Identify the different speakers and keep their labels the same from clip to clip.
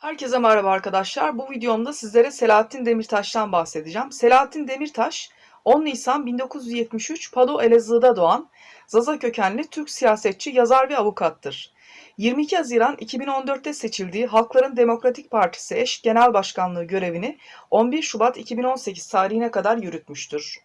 Speaker 1: Herkese merhaba arkadaşlar. Bu videomda sizlere Selahattin Demirtaş'tan bahsedeceğim. Selahattin Demirtaş 10 Nisan 1973 Pado Elazığ'da doğan Zaza kökenli Türk siyasetçi, yazar ve avukattır. 22 Haziran 2014'te seçildiği Halkların Demokratik Partisi eş genel başkanlığı görevini 11 Şubat 2018 tarihine kadar yürütmüştür.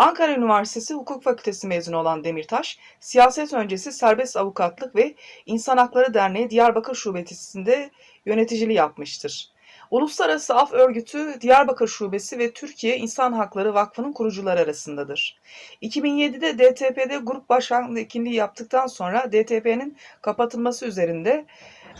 Speaker 1: Ankara Üniversitesi Hukuk Fakültesi mezunu olan Demirtaş, siyaset öncesi serbest avukatlık ve İnsan Hakları Derneği Diyarbakır Şubesi'nde yöneticiliği yapmıştır. Uluslararası Af Örgütü Diyarbakır Şubesi ve Türkiye İnsan Hakları Vakfı'nın kurucuları arasındadır. 2007'de DTP'de grup başkan vekilliği yaptıktan sonra DTP'nin kapatılması üzerinde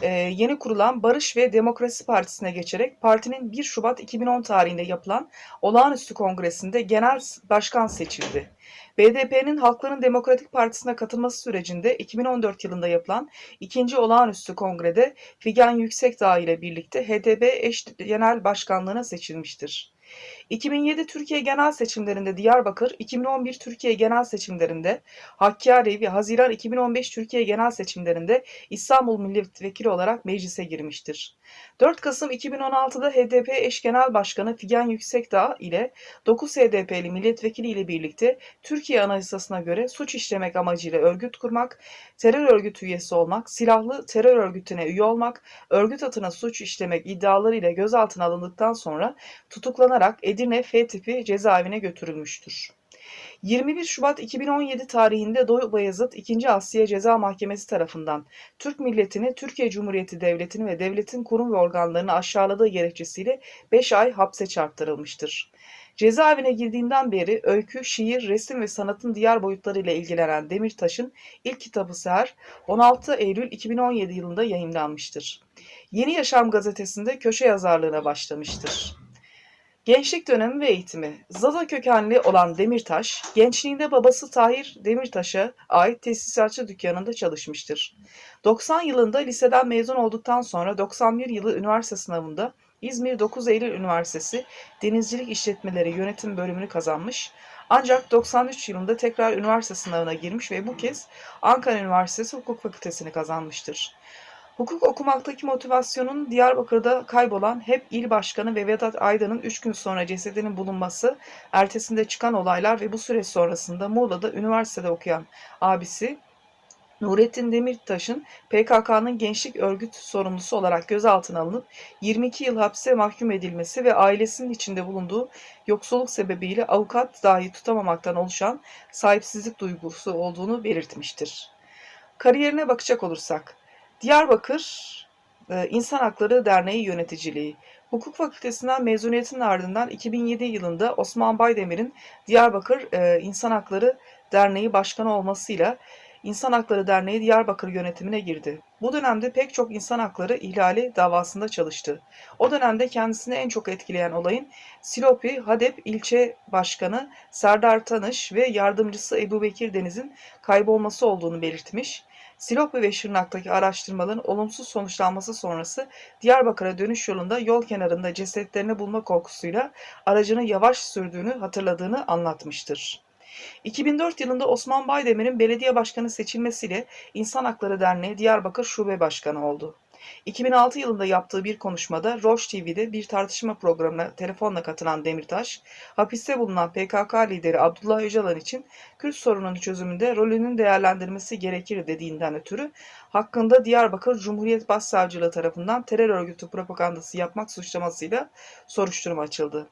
Speaker 1: e, yeni kurulan Barış ve Demokrasi Partisi'ne geçerek partinin 1 Şubat 2010 tarihinde yapılan olağanüstü kongresinde genel başkan seçildi. BDP'nin Halkların Demokratik Partisi'ne katılması sürecinde 2014 yılında yapılan ikinci olağanüstü kongrede Figen Yüksekdağ ile birlikte HDP eş genel başkanlığına seçilmiştir. 2007 Türkiye genel seçimlerinde Diyarbakır, 2011 Türkiye genel seçimlerinde Hakkari ve Haziran 2015 Türkiye genel seçimlerinde İstanbul Milletvekili olarak meclise girmiştir. 4 Kasım 2016'da HDP eş genel başkanı Figen Yüksekdağ ile 9 HDP'li milletvekili ile birlikte Türkiye Anayasası'na göre suç işlemek amacıyla örgüt kurmak, terör örgütü üyesi olmak, silahlı terör örgütüne üye olmak, örgüt adına suç işlemek iddialarıyla gözaltına alındıktan sonra tutuklanarak Edirne F tipi cezaevine götürülmüştür. 21 Şubat 2017 tarihinde Doğu Bayezid 2. Asya Ceza Mahkemesi tarafından Türk milletini, Türkiye Cumhuriyeti Devleti'ni ve devletin kurum ve organlarını aşağıladığı gerekçesiyle 5 ay hapse çarptırılmıştır. Cezaevine girdiğinden beri öykü, şiir, resim ve sanatın diğer boyutlarıyla ilgilenen Demirtaş'ın ilk kitabı Seher 16 Eylül 2017 yılında yayınlanmıştır. Yeni Yaşam gazetesinde köşe yazarlığına başlamıştır. Gençlik dönemi ve eğitimi. Zaza kökenli olan Demirtaş, gençliğinde babası Tahir Demirtaş'a ait tesisatçı dükkanında çalışmıştır. 90 yılında liseden mezun olduktan sonra 91 yılı üniversite sınavında İzmir 9 Eylül Üniversitesi Denizcilik İşletmeleri Yönetim bölümünü kazanmış. Ancak 93 yılında tekrar üniversite sınavına girmiş ve bu kez Ankara Üniversitesi Hukuk Fakültesini kazanmıştır. Hukuk okumaktaki motivasyonun Diyarbakır'da kaybolan HEP il başkanı ve Vedat Aydın'ın 3 gün sonra cesedinin bulunması, ertesinde çıkan olaylar ve bu süreç sonrasında Muğla'da üniversitede okuyan abisi Nurettin Demirtaş'ın PKK'nın gençlik örgüt sorumlusu olarak gözaltına alınıp 22 yıl hapse mahkum edilmesi ve ailesinin içinde bulunduğu yoksulluk sebebiyle avukat dahi tutamamaktan oluşan sahipsizlik duygusu olduğunu belirtmiştir. Kariyerine bakacak olursak, Diyarbakır e, İnsan Hakları Derneği yöneticiliği. Hukuk Fakültesinden mezuniyetinin ardından 2007 yılında Osman Baydemir'in Diyarbakır e, İnsan Hakları Derneği Başkanı olmasıyla İnsan Hakları Derneği Diyarbakır yönetimine girdi. Bu dönemde pek çok insan hakları ihlali davasında çalıştı. O dönemde kendisini en çok etkileyen olayın Silopi Hadep ilçe başkanı Serdar Tanış ve yardımcısı Ebu Bekir Deniz'in kaybolması olduğunu belirtmiş. Silopi ve Şırnak'taki araştırmaların olumsuz sonuçlanması sonrası Diyarbakır'a dönüş yolunda yol kenarında cesetlerini bulma korkusuyla aracını yavaş sürdüğünü hatırladığını anlatmıştır. 2004 yılında Osman Baydemir'in belediye başkanı seçilmesiyle İnsan Hakları Derneği Diyarbakır Şube Başkanı oldu. 2006 yılında yaptığı bir konuşmada Roş TV'de bir tartışma programına telefonla katılan Demirtaş, hapiste bulunan PKK lideri Abdullah Öcalan için Kürt sorununun çözümünde rolünün değerlendirmesi gerekir dediğinden ötürü hakkında Diyarbakır Cumhuriyet Başsavcılığı tarafından terör örgütü propagandası yapmak suçlamasıyla soruşturma açıldı.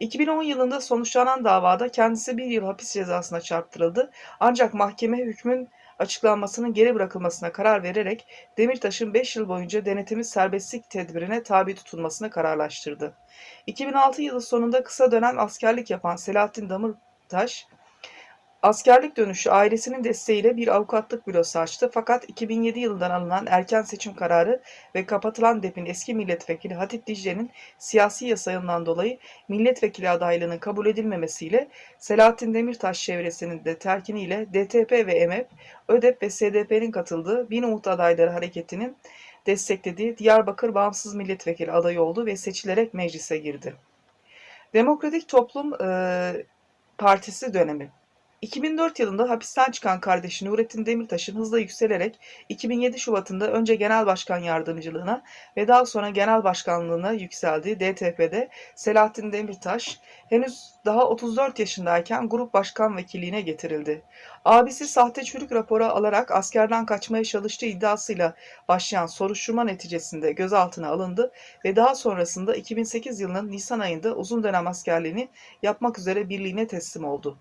Speaker 1: 2010 yılında sonuçlanan davada kendisi bir yıl hapis cezasına çarptırıldı ancak mahkeme hükmün açıklanmasının geri bırakılmasına karar vererek Demirtaş'ın 5 yıl boyunca denetimi serbestlik tedbirine tabi tutulmasını kararlaştırdı. 2006 yılı sonunda kısa dönem askerlik yapan Selahattin Demirtaş, Askerlik dönüşü ailesinin desteğiyle bir avukatlık bürosu açtı fakat 2007 yılından alınan erken seçim kararı ve kapatılan DEP'in eski milletvekili Hatip Dicle'nin siyasi yasağından dolayı milletvekili adaylığının kabul edilmemesiyle Selahattin Demirtaş çevresinin de terkiniyle DTP ve EMEP, ÖDEP ve SDP'nin katıldığı Bin Umut Adayları Hareketi'nin desteklediği Diyarbakır Bağımsız Milletvekili adayı oldu ve seçilerek meclise girdi. Demokratik Toplum e, Partisi dönemi 2004 yılında hapisten çıkan kardeşi Nurettin Demirtaş'ın hızla yükselerek 2007 Şubat'ında önce Genel Başkan Yardımcılığına ve daha sonra Genel Başkanlığına yükseldiği DTP'de Selahattin Demirtaş henüz daha 34 yaşındayken grup başkan vekilliğine getirildi. Abisi sahte çürük raporu alarak askerden kaçmaya çalıştığı iddiasıyla başlayan soruşturma neticesinde gözaltına alındı ve daha sonrasında 2008 yılının Nisan ayında uzun dönem askerliğini yapmak üzere birliğine teslim oldu.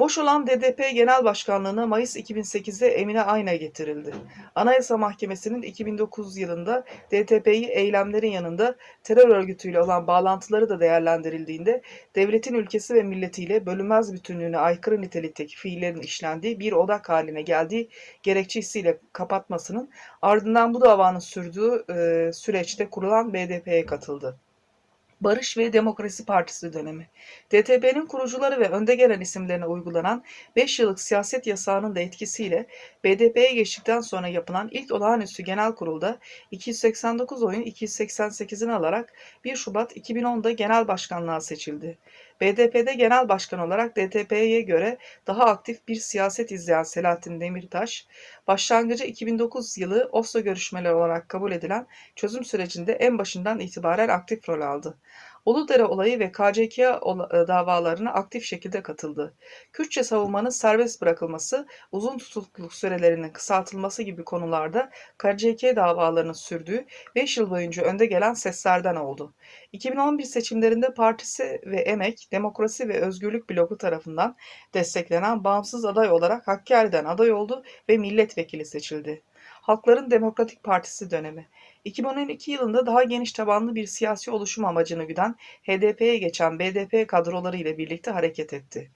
Speaker 1: Boş olan DDP Genel Başkanlığı'na Mayıs 2008'de Emine Ayna getirildi. Anayasa Mahkemesi'nin 2009 yılında DTP'yi eylemlerin yanında terör örgütüyle olan bağlantıları da değerlendirildiğinde devletin ülkesi ve milletiyle bölünmez bütünlüğüne aykırı nitelikteki fiillerin işlendiği bir odak haline geldiği gerekçesiyle kapatmasının ardından bu davanın sürdüğü e, süreçte kurulan BDP'ye katıldı. Barış ve Demokrasi Partisi dönemi. DTP'nin kurucuları ve önde gelen isimlerine uygulanan 5 yıllık siyaset yasağının da etkisiyle BDP'ye geçtikten sonra yapılan ilk olağanüstü genel kurulda 289 oyun 288'ini alarak 1 Şubat 2010'da genel başkanlığa seçildi. BDP'de genel başkan olarak DTP'ye göre daha aktif bir siyaset izleyen Selahattin Demirtaş, başlangıcı 2009 yılı Oslo görüşmeleri olarak kabul edilen çözüm sürecinde en başından itibaren aktif rol aldı. Uludere olayı ve KCK davalarına aktif şekilde katıldı. Kürtçe savunmanın serbest bırakılması, uzun tutukluluk sürelerinin kısaltılması gibi konularda KCK davalarının sürdüğü 5 yıl boyunca önde gelen seslerden oldu. 2011 seçimlerinde partisi ve Emek, Demokrasi ve Özgürlük bloku tarafından desteklenen bağımsız aday olarak Hakkari'den aday oldu ve milletvekili seçildi. Halkların Demokratik Partisi dönemi. 2012 yılında daha geniş tabanlı bir siyasi oluşum amacını güden HDP'ye geçen BDP kadroları ile birlikte hareket etti.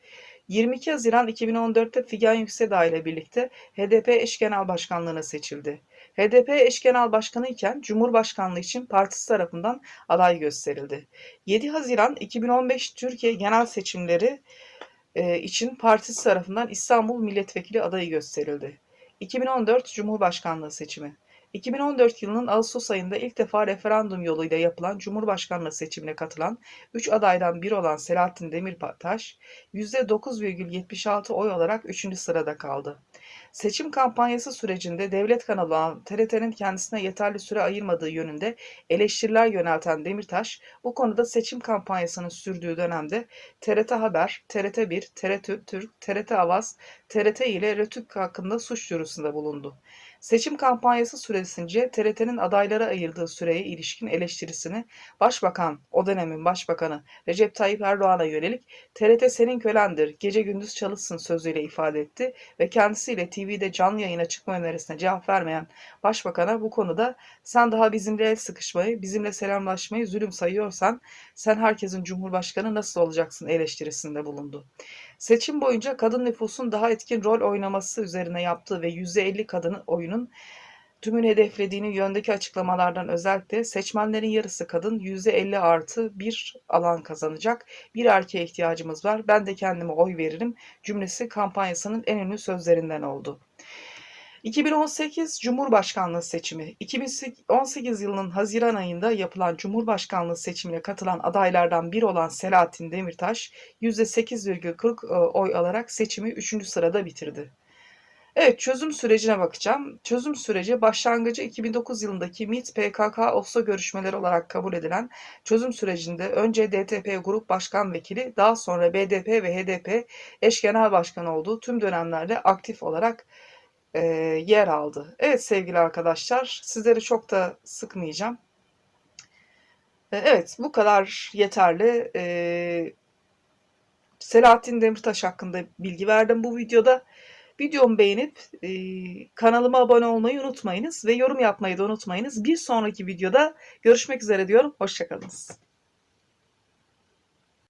Speaker 1: 22 Haziran 2014'te Figen Yüksedağ ile birlikte HDP eş genel başkanlığına seçildi. HDP eş genel başkanı iken Cumhurbaşkanlığı için partisi tarafından aday gösterildi. 7 Haziran 2015 Türkiye genel seçimleri e, için partisi tarafından İstanbul milletvekili adayı gösterildi. 2014 Cumhurbaşkanlığı seçimi. 2014 yılının Ağustos ayında ilk defa referandum yoluyla yapılan Cumhurbaşkanlığı seçimine katılan 3 adaydan biri olan Selahattin Demirtaş %9,76 oy olarak 3. sırada kaldı. Seçim kampanyası sürecinde devlet kanalı olan TRT'nin kendisine yeterli süre ayırmadığı yönünde eleştiriler yönelten Demirtaş, bu konuda seçim kampanyasının sürdüğü dönemde TRT Haber, TRT1, TRT Türk, TRT Avaz, TRT ile Rötük hakkında suç duyurusunda bulundu. Seçim kampanyası süresince TRT'nin adaylara ayırdığı süreye ilişkin eleştirisini Başbakan, o dönemin Başbakanı Recep Tayyip Erdoğan'a yönelik TRT senin kölendir, gece gündüz çalışsın sözüyle ifade etti ve kendisiyle TV'de canlı yayına çıkma önerisine cevap vermeyen Başbakan'a bu konuda sen daha bizimle el sıkışmayı, bizimle selamlaşmayı zulüm sayıyorsan sen herkesin Cumhurbaşkanı nasıl olacaksın eleştirisinde bulundu. Seçim boyunca kadın nüfusun daha etkin rol oynaması üzerine yaptığı ve %50 kadının oyunun tümünü hedeflediğini yöndeki açıklamalardan özellikle seçmenlerin yarısı kadın %50 artı bir alan kazanacak. Bir erkeğe ihtiyacımız var. Ben de kendime oy veririm cümlesi kampanyasının en ünlü sözlerinden oldu. 2018 Cumhurbaşkanlığı seçimi. 2018 yılının Haziran ayında yapılan Cumhurbaşkanlığı seçimine katılan adaylardan biri olan Selahattin Demirtaş %8,40 e, oy alarak seçimi 3. sırada bitirdi. Evet çözüm sürecine bakacağım. Çözüm süreci başlangıcı 2009 yılındaki MİT PKK Oslo görüşmeleri olarak kabul edilen çözüm sürecinde önce DTP Grup Başkan Vekili daha sonra BDP ve HDP eş genel başkan olduğu tüm dönemlerde aktif olarak e, yer aldı. Evet sevgili arkadaşlar sizleri çok da sıkmayacağım. E, evet bu kadar yeterli. E, Selahattin Demirtaş hakkında bilgi verdim bu videoda. Videomu beğenip e, kanalıma abone olmayı unutmayınız ve yorum yapmayı da unutmayınız. Bir sonraki videoda görüşmek üzere diyorum. Hoşçakalınız.